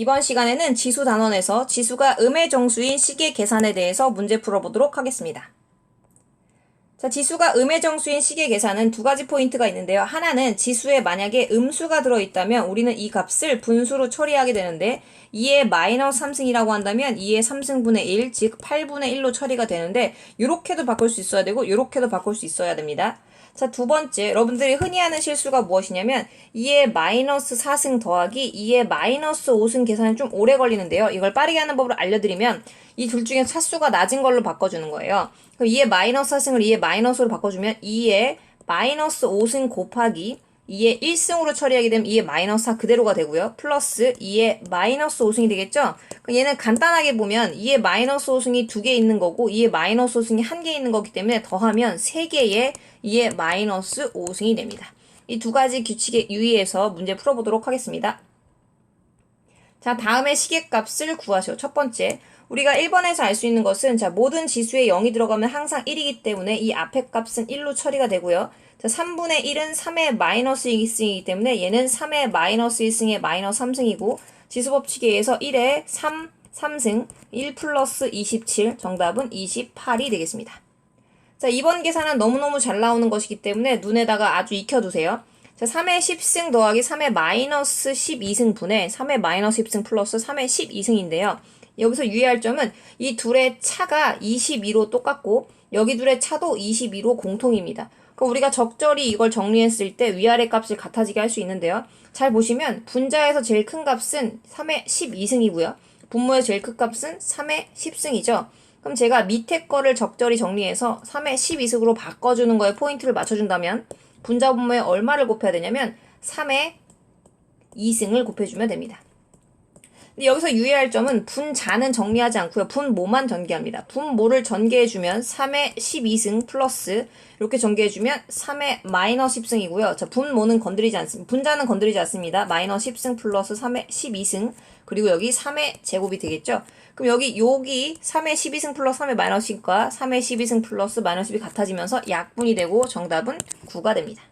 이번 시간에는 지수 단원에서 지수가 음의 정수인 시계 계산에 대해서 문제 풀어보도록 하겠습니다. 자, 지수가 음의 정수인 시계 계산은 두 가지 포인트가 있는데요. 하나는 지수에 만약에 음수가 들어있다면 우리는 이 값을 분수로 처리하게 되는데 2의 마이너스 3승이라고 한다면 2의 3승분의 1, 즉 8분의 1로 처리가 되는데 이렇게도 바꿀 수 있어야 되고 이렇게도 바꿀 수 있어야 됩니다. 자, 두 번째, 여러분들이 흔히 하는 실수가 무엇이냐면 2의 마이너스 4승 더하기 2의 마이너스 5승 계산이 좀 오래 걸리는데요. 이걸 빠르게 하는 법을 알려드리면 이 둘 중에 차수가 낮은 걸로 바꿔주는 거예요. 그럼 2의 마이너스 4승을 2의 마이너스로 바꿔주면 2의 마이너스 5승 곱하기 2의 1승으로 처리하게 되면 2의 마이너스 4 그대로가 되고요. 플러스 2의 마이너스 5승이 되겠죠? 얘는 간단하게 보면 2의 마이너스 5승이 두개 있는 거고 2의 마이너스 5승이 한개 있는 거기 때문에 더하면 3개의 2의 마이너스 5승이 됩니다. 이 두 가지 규칙에 유의해서 문제 풀어보도록 하겠습니다. 자, 다음에 시계값을 구하시오. 첫 번째, 우리가 1번에서 알 수 있는 것은 자, 모든 지수에 0이 들어가면 항상 1이기 때문에 이 앞에 값은 1로 처리가 되고요. 자, 3분의 1은 3의 마이너스 2승이기 때문에 얘는 3의 마이너스 1승의 마이너스 3승이고 지수 법칙에 의해서 1의 3, 3승, 1 플러스 27, 정답은 28이 되겠습니다. 자, 이번 계산은 너무너무 잘 나오는 것이기 때문에 눈에다가 아주 익혀두세요. 자, 3의 10승 더하기 3의 마이너스 12승 분의 3의 마이너스 10승 플러스 3의 12승인데요. 여기서 유의할 점은 이 둘의 차가 22로 똑같고 여기 둘의 차도 22로 공통입니다. 그럼 우리가 적절히 이걸 정리했을 때 위아래 값을 같아지게 할 수 있는데요. 잘 보시면 분자에서 제일 큰 값은 3의 12승이고요. 분모에서 제일 큰 값은 3의 10승이죠. 그럼 제가 밑에 거를 적절히 정리해서 3의 12승으로 바꿔주는 거에 포인트를 맞춰준다면 분자 분모에 얼마를 곱해야 되냐면 3의 2승을 곱해주면 됩니다. 근데 여기서 유의할 점은 분자는 정리하지 않고요. 분모만 전개합니다. 분모를 전개해주면 3의 12승 플러스 이렇게 전개해주면 3의 마이너스 10승이고요. 자, 분모는 건드리지 않습니다. 분자는 건드리지 않습니다. 마이너스 10승 플러스 3의 12승 그리고 여기 3의 제곱이 되겠죠. 그럼 여기 여기 3의 12승 플러스 3의 마이너스 10과 3의 12승 플러스 마이너스 10이 같아지면서 약분이 되고 정답은 9가 됩니다.